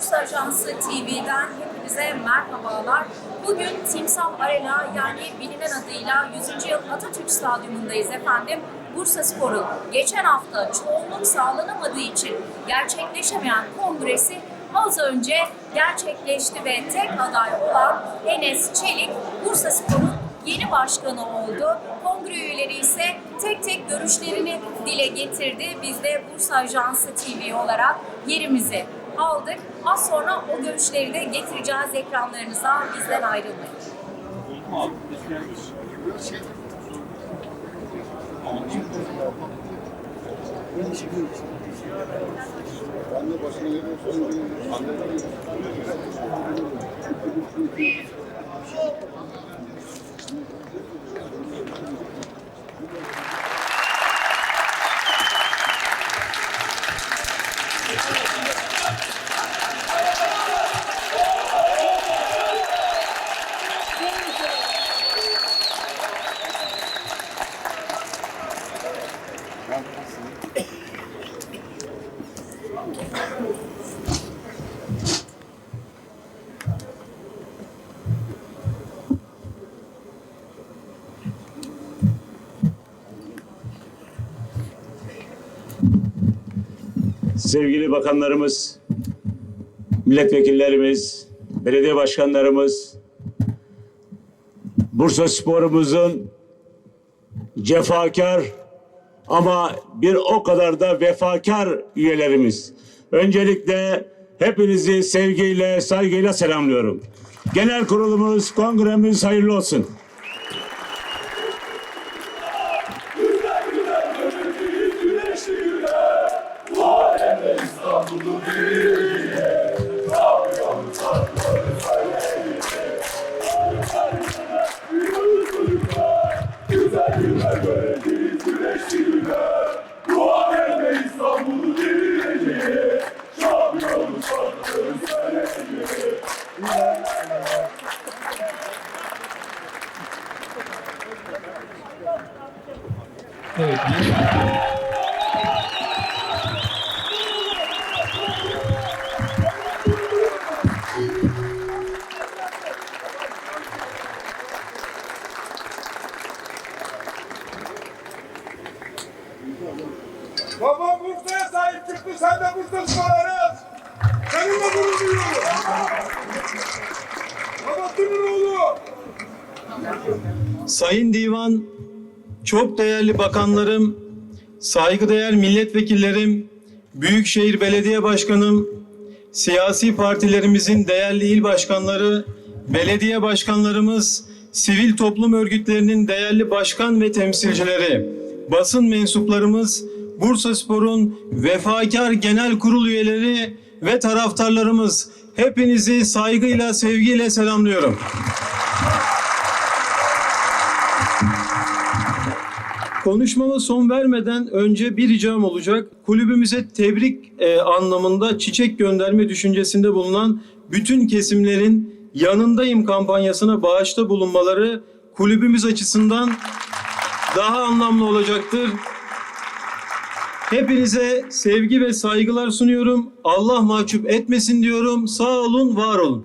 Bursa Ajansı TV'den hepinize merhabalar. Bugün Timsah Arena yani bilinen adıyla 100. yıl Atatürk Stadyumundayız efendim. Bursa Spor'un geçen hafta çoğunluk sağlanamadığı için gerçekleşemeyen kongresi az önce gerçekleşti ve tek aday olan Enes Çelik Bursa Spor'un yeni başkanı oldu. Kongre üyeleri ise tek tek görüşlerini dile getirdi. Biz de Bursa Ajansı TV olarak yerimizi aldık. Az sonra o görüşleri de getireceğiz ekranlarınıza. Bizden ayrılmayın. Sevgili bakanlarımız, milletvekillerimiz, belediye başkanlarımız, Bursa sporumuzun cefakar ama bir o kadar da vefakar üyelerimiz. Öncelikle hepinizi sevgiyle, saygıyla selamlıyorum. Genel kurulumuz, kongremiz hayırlı olsun. Babam Bursa'ya sahip çıktı, sen de Bursa'sın Aras. Seninle gurur duyuyorum. Babasının oğlu. Sayın Divan, çok değerli bakanlarım, saygıdeğer milletvekillerim, Büyükşehir Belediye Başkanım, siyasi partilerimizin değerli il başkanları, belediye başkanlarımız, sivil toplum örgütlerinin değerli başkan ve temsilcileri, basın mensuplarımız, Bursa Spor'un vefakar genel kurul üyeleri ve taraftarlarımız hepinizi saygıyla, sevgiyle selamlıyorum. Konuşmama son vermeden önce bir ricam olacak. Kulübümüze tebrik e, anlamında çiçek gönderme düşüncesinde bulunan bütün kesimlerin yanındayım kampanyasına bağışta bulunmaları kulübümüz açısından daha anlamlı olacaktır. Hepinize sevgi ve saygılar sunuyorum. Allah mahcup etmesin diyorum. Sağ olun, var olun.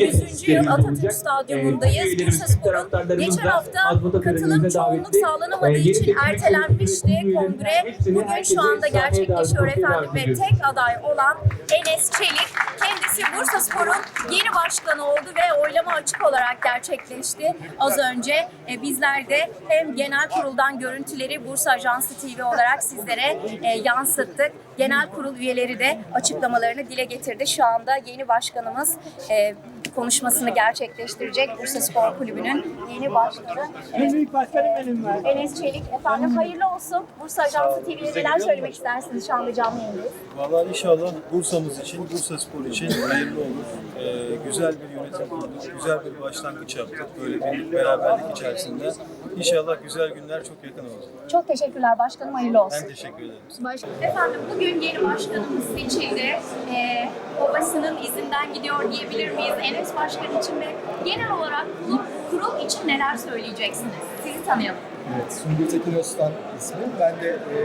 100. yıl Atatürk Stadyumundayız. Bursa Spor'un geçen hafta katılım çoğunluk sağlanamadığı için ertelenmişti kongre. Bugün şu anda gerçekleşiyor efendim ve tek aday olan Enes Çelik kendisi Bursa Spor'un yeni başkanı oldu ve oylama açık olarak gerçekleşti. Az önce e, bizler de hem genel kuruldan görüntüleri Bursa Ajansı TV olarak sizlere e, yansıttık. Genel kurul üyeleri de açıklamalarını dile getirdi. Şu anda yeni başkanımız e, konuşmasını gerçekleştirecek. Bursa Spor Kulübü'nün yeni başkanı. En büyük başkanım benim ben. Enes Çelik efendim hayırlı olsun. Bursa Ajansı TV'ye neler söylemek istersiniz şu anda canlı yayındayız. Vallahi inşallah Bursa'mız için, Bursa Spor için hayırlı olur. Ee, güzel bir yönetim kurduk, güzel bir başlangıç yaptık. Böyle bir beraberlik içerisinde. İnşallah güzel günler çok yakın olur. Çok teşekkürler başkanım hayırlı olsun. Ben teşekkür ederim. Baş- Efendim bugün yeni başkanımız seçildi. e, babasının izinden gidiyor diyebilir miyiz? Enes Başkan için ve genel olarak kulüp, kurul için neler söyleyeceksiniz? Sizi tanıyalım. Evet, Sungur Tekin Öztan ismi. Ben de e,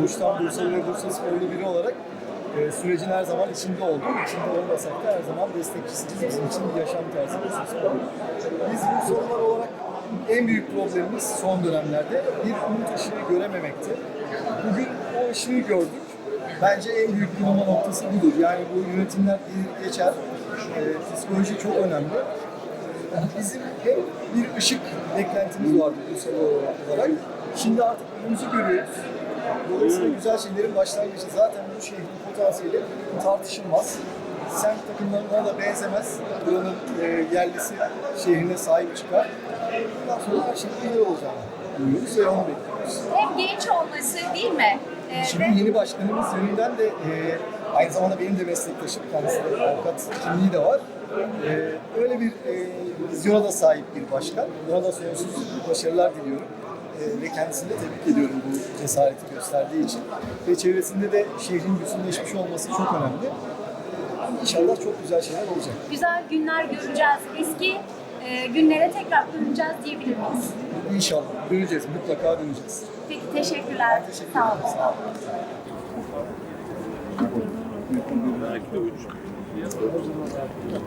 doğuştan Bursalı ve Bursa sporlu biri olarak e, sürecin her zaman içinde oldum. İçinde olmasak da her zaman destekçisiyiz. Bizim için bir yaşam tarzı Bursa sporu. Biz Bursalılar olarak en büyük problemimiz son dönemlerde bir umut ışığı görememekti. Bugün o ışığı gördük. Bence en büyük bulunma noktası budur. Yani bu yönetimler geçer. E, psikoloji çok önemli. Bizim hep bir ışık beklentimiz vardı Bursalı olarak. Şimdi artık önümüzü görüyoruz. Dolayısıyla güzel şeylerin başlangıcı. Zaten bu şehrin potansiyeli tartışılmaz. Semt takımlarına da benzemez. Buranın e, yerlisi şehrine sahip çıkar. Bundan sonra her şey güzel olacağını umuyoruz ve onu bekliyoruz. Hem genç olması değil mi? E, Şimdi ve yeni başkanımız yönünden de e, aynı zamanda benim de meslektaşım kendisi de avukat kimliği de var. E, öyle bir e, vizyona da sahip bir başkan. Buna da sonsuz başarılar diliyorum. E, ve kendisini de tebrik ediyorum bu cesareti gösterdiği için. Ve çevresinde de şehrin bütünleşmiş olması çok önemli. İnşallah çok güzel şeyler olacak. güzel günler göreceğiz. Eski e, günlere tekrar döneceğiz diyebilir miyiz? İnşallah döneceğiz, mutlaka döneceğiz. Peki teşekkürler. Teşekkür Sağ ederim. olun. Sağ olun.